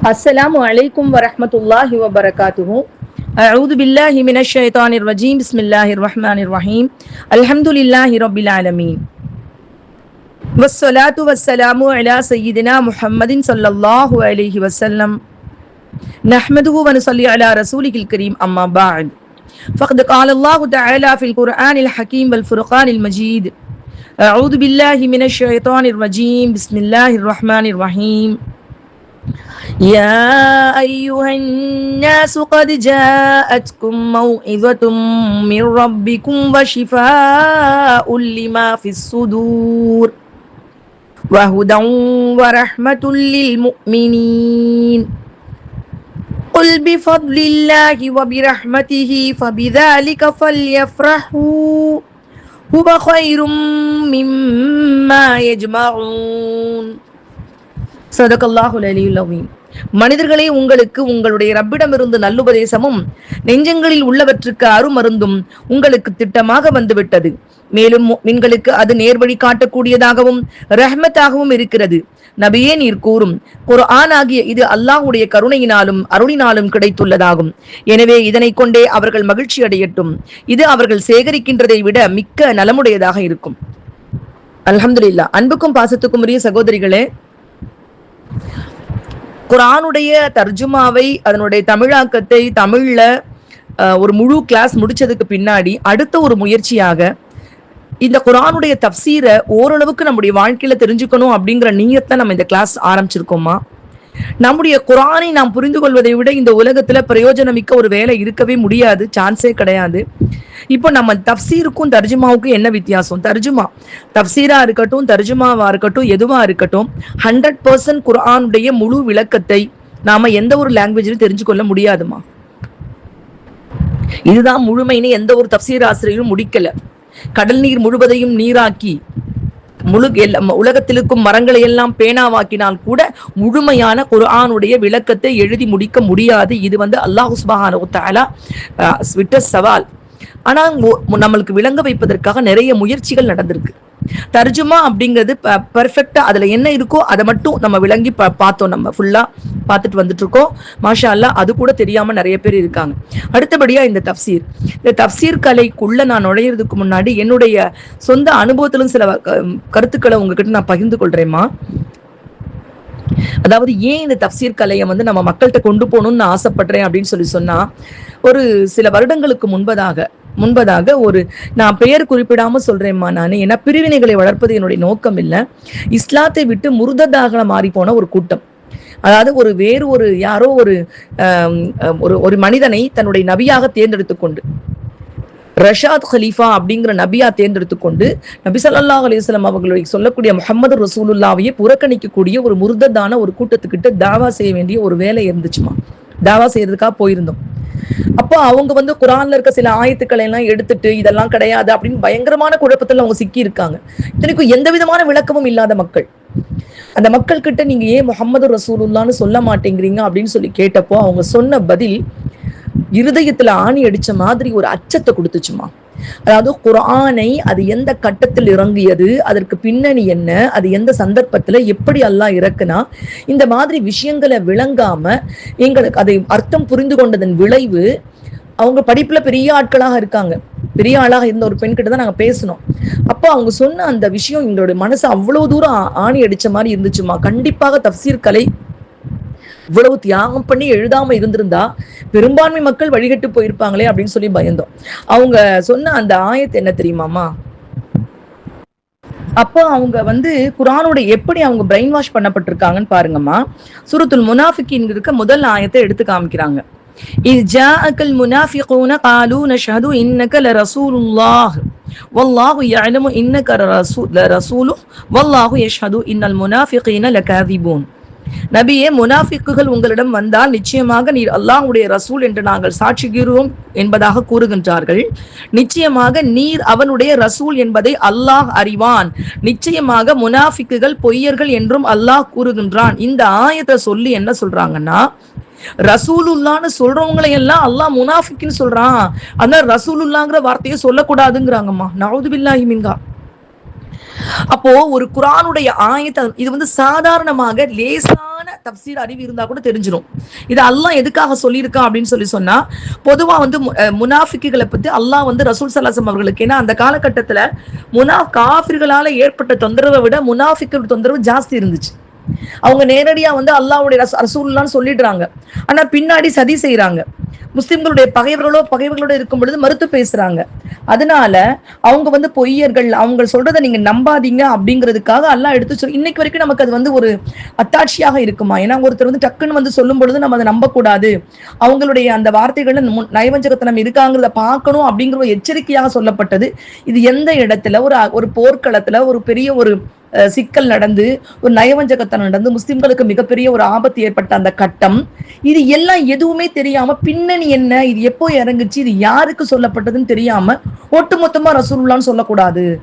السلام عليكم ورحمة الله وبركاته. أعوذ بالله من الشيطان الرجيم. بسم الله الرحمن الرحيم. الحمد لله رب العالمين. والصلاة والسلام على سيدنا محمد صلى الله عليه وسلم. نحمده ونصلي على رسوله الكريم. أما بعد. فقد قال الله تعالى في القرآن الحكيم والفرقان المجيد. أعوذ بالله من الشيطان الرجيم. بسم الله الرحمن الرحيم. يا أيها الناس قد جاءتكم موعظة من ربكم وشفاء لما في الصدور وهدى ورحمة للمؤمنين. قل بفضل الله وبرحمته فبذلك فليفرحوا. هو خير مما يجمعون. صدق الله العلي العظيم. மனிதர்களே உங்களுக்கு உங்களுடைய ரப்பிடமிருந்து நல்லுபதேசமும் நெஞ்சங்களில் உள்ளவற்றுக்கு அருமருந்தும் உங்களுக்கு திட்டமாக வந்துவிட்டது. மேலும் மின்களுக்கு அது நேர்வழி காட்டக்கூடியதாகவும் ரஹ்மத்தாகவும் இருக்கிறது. நபியே நீர் கூறும் குர்ஆன் ஆகிய இது அல்லாஹுடைய கருணையினாலும் அருளினாலும் கிடைத்துள்ளதாகும். எனவே இதனை கொண்டே அவர்கள் மகிழ்ச்சி அடையட்டும் இது அவர்கள் சேகரிக்கின்றதை விட மிக்க நலமுடையதாக இருக்கும் அல்ஹம்துலில்லா அன்புக்கும் பாசத்துக்கும் உரிய சகோதரிகளே குரானுடைய தர்ஜுமாவை அதனுடைய தமிழாக்கத்தை தமிழ்ல ஒரு முழு கிளாஸ் முடிச்சதுக்கு பின்னாடி அடுத்த ஒரு முயற்சியாக இந்த குரானுடைய தப்சீரை ஓரளவுக்கு நம்முடைய வாழ்க்கையில தெரிஞ்சுக்கணும் அப்படிங்கிற நீயத்தை நம்ம இந்த கிளாஸ் ஆரம்பிச்சிருக்கோமா? நம்முடைய குரானை நாம் புரிந்து கொள்வதை விட இந்த உலகத்துல பிரயோஜனமிக்க ஒரு வேலை இருக்கவே முடியாது. சான்ஸே கிடையாது. இப்போ நம்ம தப்சீருக்கும் தர்ஜுமாவுக்கும் என்ன வித்தியாசம்? தர்ஜுமா தப்சீரா இருக்கட்டும் தர்ஜுமாவா இருக்கட்டும் எதுவா இருக்கட்டும் ஹண்ட்ரட் பர்சன்ட் குரானுடைய முழு விளக்கத்தை நாம எந்த ஒரு லாங்குவேஜிலும் தெரிஞ்சு கொள்ள முடியாதுமா? இதுதான் முழுமைன்னு எந்த ஒரு தப்சீர் ஆசிரியரும் முடிக்கல. கடல் நீர் முழுவதையும் நீராக்கி முழு உலகத்திலிருக்கும் மரங்களை எல்லாம் பேனாவாக்கினால் கூட முழுமையான குர்ஆனுடைய விளக்கத்தை எழுதி முடிக்க முடியாது. இது வந்து அல்லாஹு சுபஹான விட்ட சவால். ஆனால் நம்மளுக்கு விளங்க வைப்பதற்காக நிறைய முயற்சிகள் நடந்திருக்கு. தர்ஜுமா அப்படிங்கிறது பர்ஃபெக்டா அதுல என்ன இருக்கோ அதை மட்டும் நம்ம விளங்கி பார்த்தோம். நம்ம ஃபுல்லா பார்த்துட்டு வந்துட்டு இருக்கோம் மாஷா அல்லா அது கூட தெரியாம நிறைய பேர் இருக்காங்க. அடுத்தபடியா இந்த தப்சீர். இந்த தப்சீர் கலைக்குள்ள நான் நுழையிறதுக்கு முன்னாடி என்னுடைய சொந்த அனுபவத்திலும் சில கருத்துக்களை உங்ககிட்ட நான் பகிர்ந்து கொள்றேம்மா. அதாவது ஏன் இந்த தப்சீர் கலையை வந்து நம்ம மக்கள்கிட்ட கொண்டு போகணும்னு ஆசைப்படுறேன் அப்படின்னு சொல்லி சொன்னா ஒரு சில வருடங்களுக்கு முன்பதாக முன்பதாக ஒரு நான் பெயர் குறிப்பிடாம சொல்றேம்மா நான். ஏன்னா பிரிவினைகளை வளர்ப்பது என்னுடைய நோக்கம் இல்லை இஸ்லாத்தை விட்டு முருததாக மாறி போன ஒரு கூட்டம். அதாவது ஒரு வேறு ஒரு யாரோ ஒரு ஒரு ஒரு மனிதனை தன்னுடைய நபியாக தேர்ந்தெடுத்து கொண்டு ரஷாத் ஹலீஃபா அப்படிங்கிற நபியா தேர்ந்தெடுத்து கொண்டு நபி சல்லாஹ் அலிஸ்லாம் அவர்களுடைய சொல்லக்கூடிய முகமது ரசூலுல்லாவையே புறக்கணிக்கக்கூடிய ஒரு முருததான ஒரு கூட்டத்துக்கிட்ட தாவா செய்ய வேண்டிய ஒரு வேலை இருந்துச்சுமா? தாவா செய்யறதுக்காக போயிருந்தோம். அப்போ அவங்க வந்து குரான்ல இருக்க சில ஆயத்துக்களை எல்லாம் எடுத்துட்டு இதெல்லாம் கிடையாது அப்படின்னு பயங்கரமான குழப்பத்துல அவங்க சிக்கி இருக்காங்க. இத்தனைக்கும் எந்த விதமான விளக்கமும் இல்லாத மக்கள். அந்த மக்கள் கிட்ட நீங்க ஏன் முகமது ரசூலுல்லான்னு சொல்ல மாட்டேங்கிறீங்க அப்படின்னு சொல்லி கேட்டப்போ அவங்க சொன்ன பதில் இருதயத்துல ஆணி அடிச்ச மாதிரி ஒரு அச்சத்தை கொடுத்துச்சுமா? அதாவது குரானை அது எந்த கட்டத்தில் இறங்கியது அதற்கு பின்னணி என்ன அது எந்த சந்தர்ப்பத்துல எப்படி எல்லாம் இறக்குனா இந்த மாதிரி விஷயங்களை விளங்காம எங்களுக்கு அதை அர்த்தம் புரிந்து கொண்டதன் விளைவு அவங்க படிப்புல பெரிய ஆட்களாக இருக்காங்க. பெரிய ஆளாக இருந்த ஒரு பெண் கிட்ட தான் நாங்க பேசணும் அப்போ அவங்க சொன்ன அந்த விஷயம் எங்களுடைய மனசு அவ்வளவு தூரம் ஆணி அடிச்ச மாதிரி இருந்துச்சுமா? கண்டிப்பாக தப்சீர் கலை இவ்வளவு தியாகம் பண்ணி எழுதாம இருந்திருந்தா பெரும்பான்மை மக்கள் வழிகட்டு போயிருப்பாங்களே அப்படின்னு சொல்லி பயந்தோம் அவங்க சொன்ன அந்த ஆயத்து என்ன தெரியுமாமா அப்போ அவங்க வந்து குரானோட எப்படி அவங்க பிரெயின் வாஷ் பண்ணப்பட்டிருக்காங்கன்னு பாருங்கம்மா சுருத்துல் முனாஃபிக்கின் இருக்க முதல் ஆயத்தை எடுத்து காமிக்கிறாங்க إذ جاءك المنافقون قالوا نشهد إنك لرسول الله والله يعلم إنك لرسوله والله يشهد إن المنافقين لكاذبون நபியே முனாஃபிக்குகள் உங்களிடம் வந்தால் நிச்சயமாக நீர் அல்லாஹுடைய ரசூல் என்று நாங்கள் சாட்சிகிறோம் என்பதாக கூறுகின்றார்கள். நிச்சயமாக நீர் அவனுடைய ரசூல் என்பதை அல்லாஹ் அறிவான். நிச்சயமாக முனாஃபிக்குகள் பொய்யர்கள் என்றும் அல்லாஹ் கூறுகின்றான். இந்த ஆயத்தை சொல்லி என்ன சொல்றாங்கன்னா ரசூலுல்லான்னு சொல்றவங்களை எல்லாம் அல்லாஹ் முனாஃபிக்குன்னு சொல்றான். அந்த ரசூலுல்லாங்கிற வார்த்தையை சொல்லக்கூடாதுங்கிறாங்கம்மா. நவுது பில்லாஹி மின்கா அப்போ ஒரு குரானுடைய ஆயத்தை இது வந்து சாதாரணமாக லேசான தப்சீர் அறிவு இருந்தா கூட தெரிஞ்சிடும் இது அல்லாஹ் எதுக்காக சொல்லியிருக்கான் அப்படின்னு சொல்லி சொன்னா பொதுவா வந்து மு- முனாஃபிக்குகளை பத்தி அல்லாஹ் வந்து ரசூல் சல்லாசம் அவர்களுக்கு ஏன்னா அந்த காலகட்டத்துல முனா காஃபிர்களால ஏற்பட்ட தொந்தரவை விட முனாஃபிக்கள் தொந்தரவு ஜாஸ்தி இருந்துச்சு. அவங்க நேரடியா வந்து அல்லாவுடைய அரசூல்லான்னு சொல்லிடுறாங்க. ஆனா பின்னாடி சதி செய்யறாங்க முஸ்லிம்களுடைய பகைவர்களோ பகைவர்களோட இருக்கும் பொழுது மறுத்து பேசுறாங்க. அதனால அவங்க வந்து பொய்யர்கள் அவங்க சொல்றதை நீங்க நம்பாதீங்க அப்படிங்கிறதுக்காக அல்லாஹ் எடுத்து சொல் இன்னைக்கு வரைக்கும் நமக்கு அது வந்து ஒரு அத்தாட்சியாக இருக்குமா? ஏன்னா ஒருத்தர் வந்து டக்குன்னு வந்து சொல்லும் பொழுது நம்ம அதை நம்பக்கூடாது. அவங்களுடைய அந்த வார்த்தைகள்ல நயவஞ்சகத்தனம் இருக்காங்கிறத பார்க்கணும் அப்படிங்கிற ஒரு எச்சரிக்கையாக சொல்லப்பட்டது. இது எந்த இடத்துல? ஒரு ஒரு போர்க்களத்துல ஒரு பெரிய ஒரு சிக்கல் நடந்து ஒரு நயவஞ்சகத்தனம் நடந்து முஸ்லிம்களுக்கு மிகப்பெரிய ஒரு ஆபத்து ஏற்பட்ட அந்த கட்டம். இது எல்லாம் எதுவுமே தெரியாம பின்னணி என்ன? இது எப்போ இறங்குச்சு? இது யாருக்கு சொல்லப்பட்டதுன்னு தெரியாம ஒட்டுமொத்தமா ரசூலுல்லான்னு சொல்லக்கூடாது.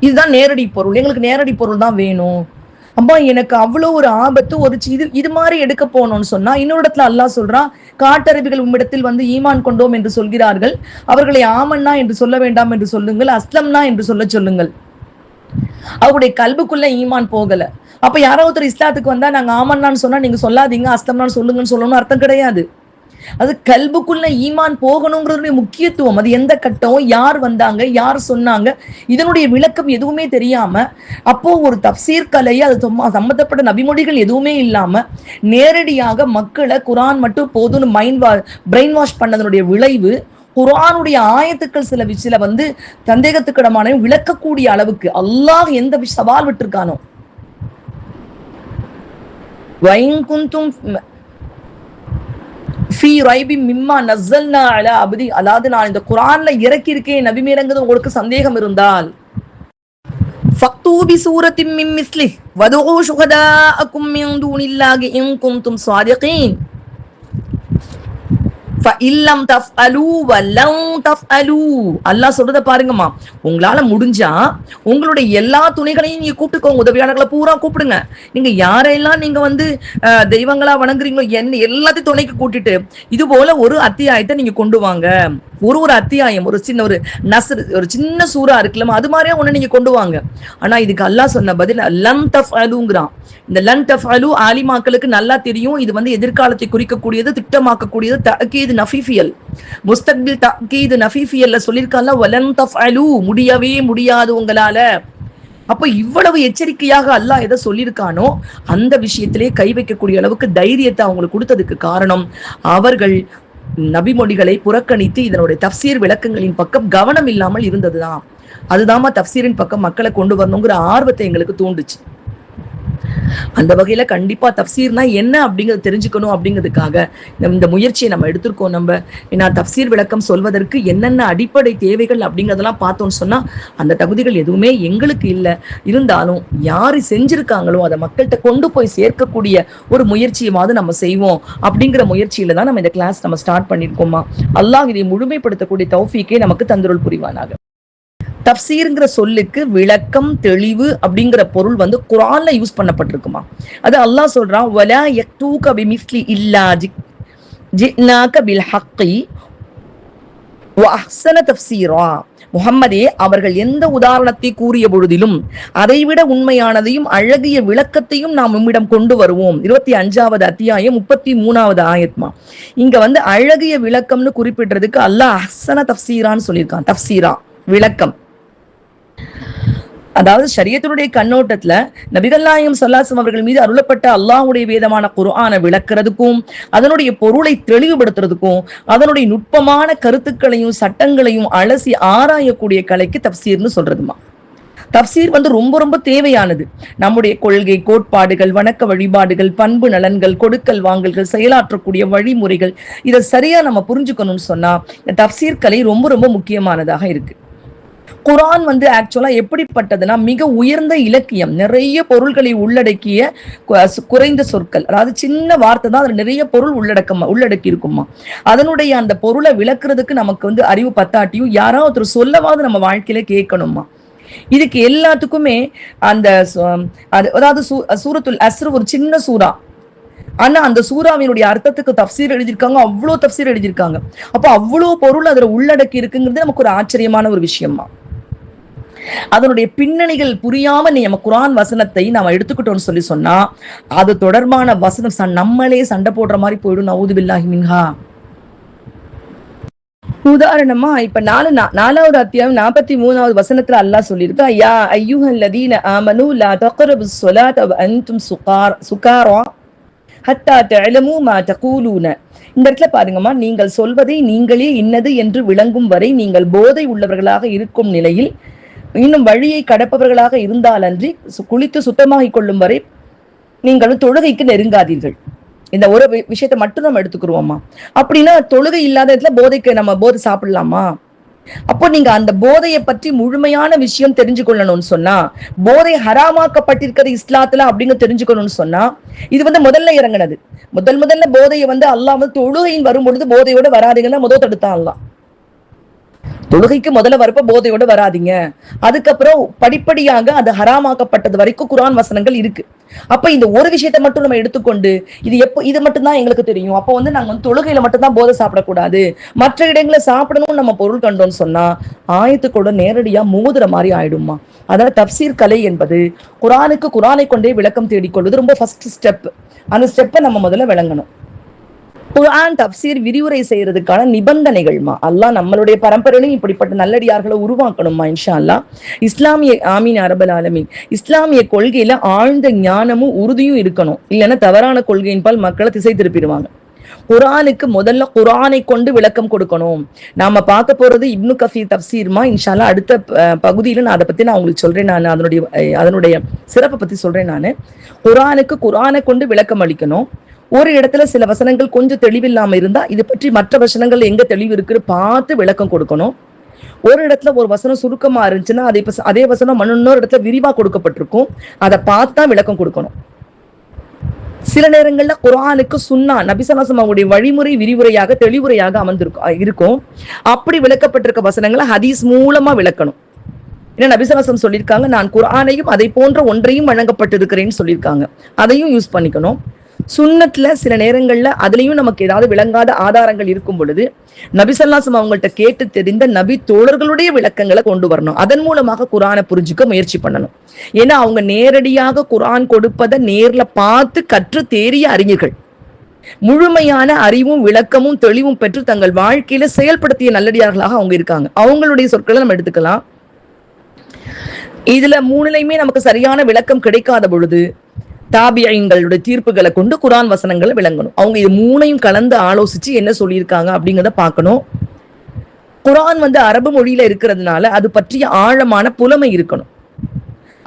இதுதான் நேரடி பொருள். எங்களுக்கு நேரடி பொருள் தான் வேணும். அம்மா எனக்கு அவ்வளோ ஒரு ஆபத்து ஒரு சி- இது இது மாதிரி எடுக்க போனோம்னு சொன்னா இன்னொரு இடத்துல அல்லாஹ் சொல்றான் காட்டரபிகள் உம்மிடத்தில் வந்து ஈமான் கொண்டோம் என்று சொல்கிறார்கள். அவர்களை ஆமன்னா என்று சொல்ல வேண்டாம் என்று சொல்லுங்கள் அஸ்லம்னா என்று சொல்ல சொல்லுங்கள். அவருடைய கல்புக்குள்ள ஈமான் போகல. அப்ப யாரோ ஒருத்தர் இஸ்லாத்துக்கு வந்தா நாங்க ஆமன்னான்னு சொன்னா நீங்க சொல்லாதீங்க அஸ்தம்னான்னு சொல்லுங்கன்னு சொல்லணும்னு அர்த்தம் கிடையாது. அது கல்புக்குள்ள ஈமான் போகணுங்கிறதுடைய முக்கியத்துவம். அது எந்த கட்டம் யார் வந்தாங்க யார் சொன்னாங்க இதனுடைய விளக்கம் எதுவுமே தெரியாம அப்போ ஒரு தப்சீர் கலை அது சும்மா சம்பந்தப்பட்ட நபிமொழிகள் எதுவுமே இல்லாம நேரடியாக மக்களை குரான் மட்டும் போதும்னு மைண்ட் வா பிரெயின் வாஷ் பண்ணதனுடைய விளைவு குரானுடைய ஆயத்துக்கள் சில விஷயத்துல வந்து சந்தேகத்துக்கிடமான விளக்கக்கூடிய அளவுக்கு அல்லாஹ் எந்த சவால் விட்டுருக்கானோ. வைங்குந்தும் அதாவது நான் இந்த குரான்ல இறக்கி இருக்கேன் நபி மீறங்கிறது உங்களுக்கு சந்தேகம் இருந்தால். ஃபக்தூபி சூரத்தின் மின் மிஸ்லி வதுகு சுகதாக்கும் மின் தூனில்லாகி இன் குந்தும் சுவாதிகீன் இல்லம் தஃப் அலு வல்லம் தஃப் அலு அல்லாஹ் சொல்றத பாருங்கம்மா. உங்களால முடிஞ்சா உங்களுடைய எல்லா துணைகளையும் நீங்க கூப்பிட்டுக்கோங்க. உதவியாளர்களை பூரா கூப்பிடுங்க. நீங்க யாரையெல்லாம் நீங்க வந்து தெய்வங்களா வணங்குறீங்களோ என்ன எல்லாத்தையும் துணைக்கு கூட்டிட்டு இது போல ஒரு அத்தியாயத்தை நீங்க கொண்டு வாங்க. ஒரு ஒரு அத்தியாயம் ஒரு சின்ன ஒரு நசர் ஒரு சின்ன சூறா இருக்குல்லமா அது மாதிரியா ஒண்ணு நீங்க கொண்டு வாங்க. ஆனா இதுக்கு அல்லாஹ் சொன்ன பதில் லம் தஃப் அலுங்கிறான் இந்த லம் தஃப் அலு ஆலிமாக்களுக்கு நல்லா தெரியும். இது வந்து எதிர்காலத்தை குறிக்கக்கூடியது திட்டமாக்கக்கூடியது தக்கீது நஃபீஃபியல். முஸ்தக்பில் தக்கீது நஃபீஃபியல்ல சொல்லியிருக்கால வலன் தஃப் அலு முடியவே முடியாது உங்களால. அப்ப இவ்வளவு எச்சரிக்கையாக அல்லாஹ் எதை சொல்லியிருக்கானோ அந்த விஷயத்திலே கை வைக்கக்கூடிய அளவுக்கு தைரியத்தை அவங்களுக்கு கொடுத்ததுக்கு காரணம் அவர்கள் நபிமொழிகளை புறக்கணித்து இதனுடைய தப்சீர் விளக்கங்களின் பக்கம் கவனம் இல்லாமல் இருந்ததுதான். அதுதாம்மா தப்சீரின் பக்கம் மக்களை கொண்டு வரணுங்கிற ஆர்வத்தை எங்களுக்கு தூண்டுச்சு. அந்த வகையில கண்டிப்பா தப்சீர்னா என்ன அப்படிங்கறத தெரிஞ்சுக்கணும் அப்படிங்கிறதுக்காக இந்த- முயற்சியை நம்ம எடுத்திருக்கோம். நம்ம ஏன்னா தப்சீர் விளக்கம் சொல்வதற்கு என்னென்ன அடிப்படை தேவைகள் அப்படிங்கறதெல்லாம் பார்த்தோம்னு சொன்னா அந்த தகுதிகள் எதுவுமே எங்களுக்கு இல்லை. இருந்தாலும் யாரு செஞ்சிருக்காங்களோ அதை மக்கள்கிட்ட கொண்டு போய் சேர்க்கக்கூடிய ஒரு முயற்சியமாவது நம்ம செய்வோம் அப்படிங்கிற முயற்சியில தான் நம்ம இந்த கிளாஸ் நம்ம ஸ்டார்ட் பண்ணியிருக்கோமா அல்லாஹ் இதை முழுமைப்படுத்தக்கூடிய தௌஃபீக்கே நமக்கு தந்துருள் புரிவானாக. தப்சீருங்கிற சொல்லுக்கு விளக்கம் தெளிவு அப்படிங்கிற பொருள் வந்து குரான்ல யூஸ் பண்ணப்பட்டிருக்குமா? அது அல்லாஹ் சொல்றான் வலா யக்தூக பிமிஸ்லி இல்லா ஜி ஜினாக பில் ஹக்கி அஹ்சன தப்சீரா. முகம்மதே அவர்கள் எந்த உதாரணத்தை கூறிய பொழுதிலும் அதைவிட உண்மையானதையும் அழகிய விளக்கத்தையும் நாம் உம்மிடம் கொண்டு வருவோம். இருபத்தி அஞ்சாவது அத்தியாயம் முப்பத்தி மூணாவது ஆயத்மா. இங்க வந்து அழகிய விளக்கம்னு குறிப்பிடுறதுக்கு அல்லாஹ் அஹ்சன தப்சீரான்னு சொல்லியிருக்கான். தப்சீரா விளக்கம். அதாவது சரியத்தினுடைய கண்ணோட்டத்துல நபிகள் நாயகம் சல்லாசம் அவர்கள் மீது அருளப்பட்ட அல்லாஹ்வுடைய வேதமான குரானை விளக்குறதுக்கும் அதனுடைய பொருளை தெளிவுபடுத்துறதுக்கும் அதனுடைய நுட்பமான கருத்துக்களையும் சட்டங்களையும் அலசி ஆராயக்கூடிய கலைக்கு தப்சீர்னு சொல்றதுமா தப்சீர் வந்து ரொம்ப ரொம்ப தேவையானது. நம்முடைய கொள்கை கோட்பாடுகள் வணக்க வழிபாடுகள் பண்பு நலன்கள் கொடுக்கல் வாங்கல்கள் செயலாற்றக்கூடிய வழிமுறைகள் இதை சரியா நம்ம புரிஞ்சுக்கணும்னு சொன்னா இந்த தப்சீர் கலை ரொம்ப ரொம்ப முக்கியமானதாக இருக்கு. குரான் வந்து ஆக்சுவலா எப்படிப்பட்டதுன்னா மிக உயர்ந்த இலக்கியம். நிறைய பொருள்களை உள்ளடக்கிய குறைந்த சொற்கள். அதாவது சின்ன வார்த்தை தான் அதுல நிறைய பொருள் உள்ளடக்கமா உள்ளடக்கி இருக்குமா அதனுடைய அந்த பொருளை விளக்குறதுக்கு நமக்கு வந்து அறிவு பத்தாட்டியும் யாராவது ஒருத்தர் சொல்லவாது நம்ம வாழ்க்கையில கேட்கணுமா. இதுக்கு எல்லாத்துக்குமே அந்த சு- அது அதாவது சூரத்துல் அஸ்ரு ஒரு சின்ன சூறா. ஆனா அந்த சூறாவினுடைய அர்த்தத்துக்கு தப்சீர் எழுதியிருக்காங்க அவ்வளவு தப்சீர் எழுதியிருக்காங்க. அப்போ அவ்வளவு பொருள் அதுல உள்ளடக்கி இருக்குங்கிறது நமக்கு ஒரு ஆச்சரியமான ஒரு விஷயமா அதனுடைய பின்னணிகள் புரியாம நீ நம்ம குரான் வசனத்தை நாம எடுத்துக்கிட்டோம்னு சொல்லி சொன்னா அது தொடர்பான வசனம் ச- நம்மளே சண்டை போடுற மாதிரி போயிடும் நவுது பில்லாஹி மின்ஹா. உதாரணமா இப்ப நாலு நா- நாலாவது அத்தியாயம் நாற்பத்தி மூணாவது வசனத்துல அல்லாஹ் சொல்லியிருக்கா யா ஐயுஹல் லதீன ஆமனு லா தக்ரபு ஸலாத வ அன்தும் சுகார் சுகாரா ஹத்தா தஅலமு மா தகூலூன. இந்த இடத்துல பாருங்கம்மா நீங்கள் சொல்வதை நீங்களே இன்னது என்று விளங்கும் வரை நீங்கள் போதை உள்ளவர்களாக இருக்கும் நிலையில் இன்னும் வழியை கடப்பவர்களாக இருந்தாலன்றி சு- குளித்து சுத்தமாகிக் கொள்ளும் வரை நீங்கள் தொழுகைக்கு நெருங்காதீர்கள். இந்த ஒரு விஷயத்தை மட்டும் நம்ம எடுத்துக்கிறோமா அப்படின்னா தொழுகை இல்லாத இடத்துல போதைக்கு நம்ம போதை சாப்பிடலாமா? அப்போ நீங்க அந்த போதையை பற்றி முழுமையான விஷயம் தெரிஞ்சு கொள்ளணும்னு சொன்னா போதை ஹராமாக்கப்பட்டிருக்கிறது இஸ்லாத்துல அப்படிங்க தெரிஞ்சுக்கணும்னு சொன்னா இது வந்து முதல்ல இறங்குனது. முதல் முதல்ல போதையை வந்து அல்லாஹ் வந்து தொழுகையின் வரும் பொழுது போதையோட வராதுங்கன்னா முதல் தடுத்தான் அல்லாம் தொழுகைக்கு முதல்ல வரப்ப போதையோட வராதீங்க. அதுக்கப்புறம் படிப்படியாக அது ஹராமாக்கப்பட்டது வரைக்கும் குரான் வசனங்கள் இருக்கு. அப்ப இந்த ஒரு விஷயத்தை மட்டும் நம்ம எடுத்துக்கொண்டு இது எப்போ இது மட்டும்தான் எங்களுக்கு தெரியும். அப்போ வந்து நாங்க வந்து தொழுகையில மட்டும்தான் போதை சாப்பிடக்கூடாது. மற்ற இடங்களை சாப்பிடணும்னு நம்ம பொருள் கண்டோம்னு சொன்னா ஆயத்துக்கூட நேரடியா மோதுற மாதிரி ஆயிடுமா அதனால தப்சீர் கலை என்பது குரானுக்கு குரானை கொண்டே விளக்கம் தேடிக்கொள்வது ரொம்ப ஃபர்ஸ்ட் ஸ்டெப் அந்த ஸ்டெப்பை நம்ம முதல்ல விளங்கணும். குரான் தப்சீர் விரிவுரை செய்யறதுக்கான நிபந்தனைகள்மா. அல்லாஹ் நம்மளுடைய பரம்பரையிலும் இப்படிப்பட்ட நல்லடியார்களை உருவாக்கணுமா இன்ஷா அல்லாஹ் இஸ்லாமிய ஆமீன் அரபல் ஆலமீன். இஸ்லாமிய கொள்கையில ஆழ்ந்த ஞானமும் உறுதியும் இருக்கணும். இல்லைன்னா தவறான கொள்கையின்பால் மக்களை திசை திருப்பிடுவாங்க. குரானுக்கு முதல்ல குரானை கொண்டு விளக்கம் கொடுக்கணும். நாம பார்க்க போறது இப்னு கஃபீர் தப்சீர்மா இன்ஷால்லா அடுத்த பகுதியில நான் அதை பத்தி நான் உங்களுக்கு சொல்றேன். நான் அதனுடைய அதனுடைய சிறப்பை பத்தி சொல்றேன் நான். குரானுக்கு குரானை கொண்டு விளக்கம் அளிக்கணும். ஒரு இடத்துல சில வசனங்கள் கொஞ்சம் தெளிவில்லாம இருந்தா இது பற்றி மற்ற வசனங்கள் எங்க தெளிவு இருக்குன்னு பார்த்து விளக்கம் கொடுக்கணும். ஒரு இடத்துல ஒரு வசனம் சுருக்கமா இருந்துச்சுன்னா அதே அதே வசனம் இன்னொரு இடத்துல விரிவா கொடுக்கப்பட்டிருக்கும். அதை பார்த்து தான் விளக்கம் கொடுக்கணும். சில நேரங்கள்ல குரானுக்கு சுன்னா நபிசலாசம் அவங்களுடைய வழிமுறை விரிவுரையாக தெளிவுரையாக அமர்ந்திருக்கும் இருக்கும். அப்படி விளக்கப்பட்டிருக்க வசனங்களை ஹதீஸ் மூலமா விளக்கணும். ஏன்னா நபிசலாசம் சொல்லியிருக்காங்க நான் குரானையும் அதை போன்ற ஒன்றையும் வழங்கப்பட்டிருக்கிறேன்னு சொல்லியிருக்காங்க. அதையும் யூஸ் பண்ணிக்கணும். சுண்ணத்துல சில நேரங்கள்ல அதுலயும் நமக்கு ஏதாவது விளங்காத ஆதாரங்கள் இருக்கும் பொழுது நபிசல்லாசம் அவங்கள்ட்ட கேட்டு தெரிந்த நபி தோழர்களுடைய விளக்கங்களை கொண்டு வரணும். அதன் மூலமாக குரானை புரிஞ்சுக்க முயற்சி பண்ணணும். ஏன்னா அவங்க நேரடியாக குரான் கொடுப்பதை நேர்ல பார்த்து கற்று தேறிய அறிஞர்கள். முழுமையான அறிவும் விளக்கமும் தெளிவும் பெற்று தங்கள் வாழ்க்கையில செயல்படுத்திய நல்லடியார்களாக அவங்க இருக்காங்க. அவங்களுடைய சொற்களை நம்ம எடுத்துக்கலாம். இதுல மூணுலையுமே நமக்கு சரியான விளக்கம் கிடைக்காத பொழுது தாபியங்களுடைய தீர்ப்புகளை கொண்டு குரான் வசனங்களை விளங்கணும். அவங்க இது மூணையும் கலந்து ஆலோசிச்சு என்ன சொல்லியிருக்காங்க அப்படிங்கிறத பார்க்கணும். குரான் வந்து அரபு மொழியில இருக்கிறதுனால அது பற்றிய ஆழமான புலமை இருக்கணும்.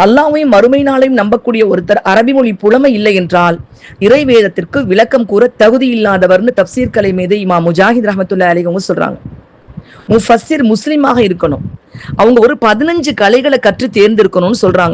அல்லாவையும் மறுமை நாளையும் நம்பக்கூடிய ஒருத்தர் அரபி மொழி புலமை இல்லை என்றால் இறைவேதத்திற்கு விளக்கம் கூற தகுதி இல்லாதவர்னு தப்சீர் கலை மீது இமா முஜாஹித் ரஹமத்துல்லா அலி சொல்றாங்க. முஃபஸிர் முஸ்லீமாக இருக்கணும். அவங்க ஒரு பதினஞ்சு கலைகளை கற்று தேர்ந்தெடுக்கணும்னு சொல்றாங்க.